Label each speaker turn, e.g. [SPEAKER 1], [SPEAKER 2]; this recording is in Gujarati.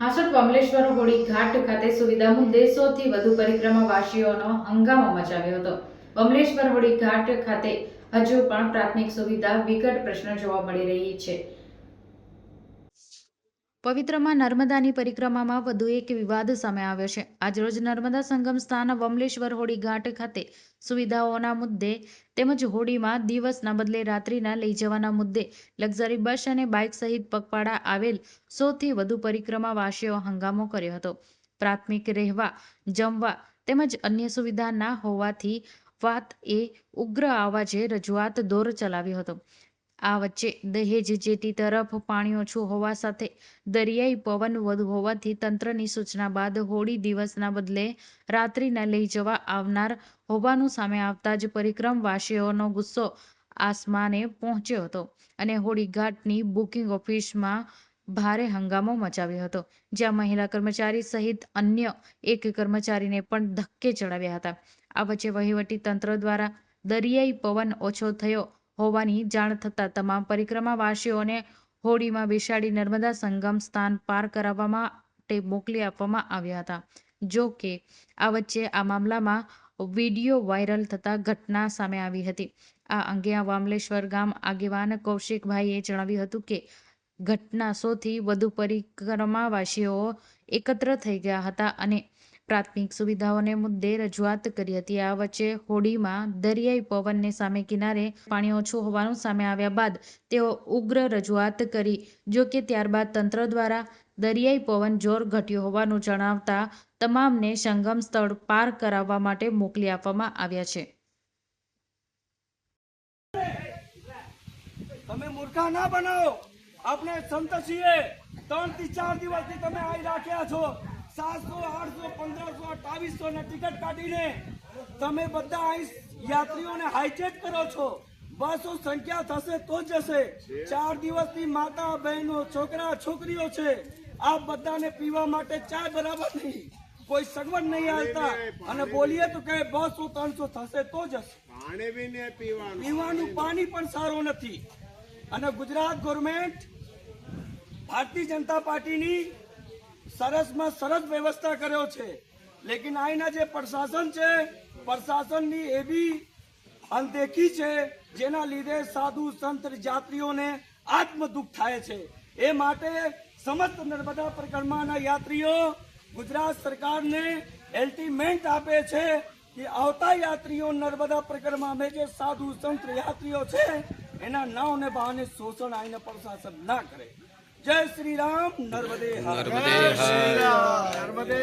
[SPEAKER 1] હાસોદ કમલેશ્વર હોળી ઘાટ ખાતે સુવિધા મુદ્દે સૌથી વધુ પરિક્રમાવાસીઓનો હંગામો મચાવ્યો હતો. કમલેશ્વર હોળી ઘાટ ખાતે હજુ પણ પ્રાથમિક સુવિધા વિકટ પ્રશ્ન જોવા મળી રહી છે. પવિત્રમાં નર્મદાની પરિક્રમામાં વધુ એક વિવાદ સામે આવ્યો છે. આજરોજ નર્મદા સંગમ સ્થાન વમલેશ્વર હોડી ઘાટ ખાતે સુવિધાઓના મુદ્દે તેમજ હોડીમાં દિવસના બદલે રાત્રિના લઈ જવાના મુદ્દે લક્ઝરી બસ અને બાઇક સહિત પગપાળા આવેલ સૌથી વધુ પરિક્રમાવાસીઓ હંગામો કર્યો હતો. પ્રાથમિક રહેવા, જમવા તેમજ અન્ય સુવિધા ના હોવાથી વાત એ ઉગ્ર અવાજે રજૂઆત દોર ચલાવ્યો હતો. આ વચ્ચે દહેજ જેટી તરફ પાણી ઓછું હોવા સાથે દરિયાઈ પવન વધુ હોવાથી તંત્રની સૂચના બાદ હોળી દિવસના બદલે રાત્રિના લઈ જવા આવનાર હોવાનું સામે આવતા જ પરિક્રમવાસીઓનો ગુસ્સો આસમાને પહોંચ્યો હતો અને હોળી ઘાટની બુકિંગ ઓફિસમાં ભારે હંગામો મચાવ્યો હતો, જ્યાં મહિલા કર્મચારી સહિત અન્ય એક કર્મચારીને પણ ધક્કે ચડાવ્યા હતા. આ વચ્ચે વહીવટી તંત્ર દ્વારા દરિયાઈ પવન ઓછો થયો હોવાની જાણ થતાં તમામ પરિક્રમાવાસીઓને હોડીમાં બેસાડી નર્મદા સંગમ સ્થાન પાર કરાવવા માટે મોકલી આપવામાં આવ્યા હતા. જો કે, આ વચ્ચે આ મામલામાં વીડિયો વાયરલ થતાં ઘટના સામે આવી હતી. આ અંગે આ વામલેશ્વર ગામ આગેવાન કૌશિકભાઈએ જણાવ્યું હતું કે, ઘટના સોથી વધુ પરિક્રમાવાસીઓ એકત્ર થઈ ગયા હતા અને પ્રાથમિક સુવિધાઓને મુદ્દે રજૂઆત કરી હતી. આ વચ્ચે હોડીમાં દરિયાઈ પવનને સામે કિનારે પાણી ઓછું હોવાનું સામે આવ્યા બાદ તેઓ ઉગ્ર રજૂઆત કરી, જો ત્યારબાદ તંત્ર દ્વારા દરિયાઈ પવન જોર ઘટ્યો હોવાનું જણાવતા તમામને સંગમ સ્થળ પાર કરાવવા માટે મોકલી આપવામાં આવ્યા છે.
[SPEAKER 2] તમે મૂર્ખા ના બનાવો. આપણે સંત છીએ. ત્રણથી ચાર દિવસથી તમે આવી રાખ્યા છો. સાતસો આઠસો પંદરસો અઠાવીસો ને ટિકિટ કાઢીને તમે બધા અહીં યાત્રીઓને હાઈચેક કરો છો. બસો સંખ્યા થશે તો જ જશે ચાર દિવસની માતા બહેનો છોકરા છોકરીઓ છે. આ બધાને પીવા માટે ચા બરાબર નહીં. કોઈ સગવડ નહીં આવતા અને બોલીએ તો કે બસો ત્રણસો થશે તો જશે
[SPEAKER 3] પીવાનું
[SPEAKER 2] પાણી પણ સારું નથી. અને ગુજરાત ગવર્મેન્ટ ભારતીય જનતા પાર્ટીની સરસમાં સરસ વ્યવસ્થા કર્યો છે. લેકિન અહીંના જે પ્રશાસન છે, પ્રશાસનની એવી અનદેખી છે, જેના લીધે સાધુ સંત યાત્રીઓને આત્મ દુઃખ થાય છે. એ માટે સમસ્ત નર્મદા પરિક્રમાના યાત્રીઓ ગુજરાત સરકારને એલ્ટિમેન્ટ આપે છે કે આવતા યાત્રીઓ નર્મદા પરિક્રમામાં જે સાધુ સંત યાત્રીઓ છે, એના નાવને બહાને શોષણ આવીને પ્રશાસન ના કરે. જય શ્રી રામ નર્મદે
[SPEAKER 4] નર્મદે નર્મદે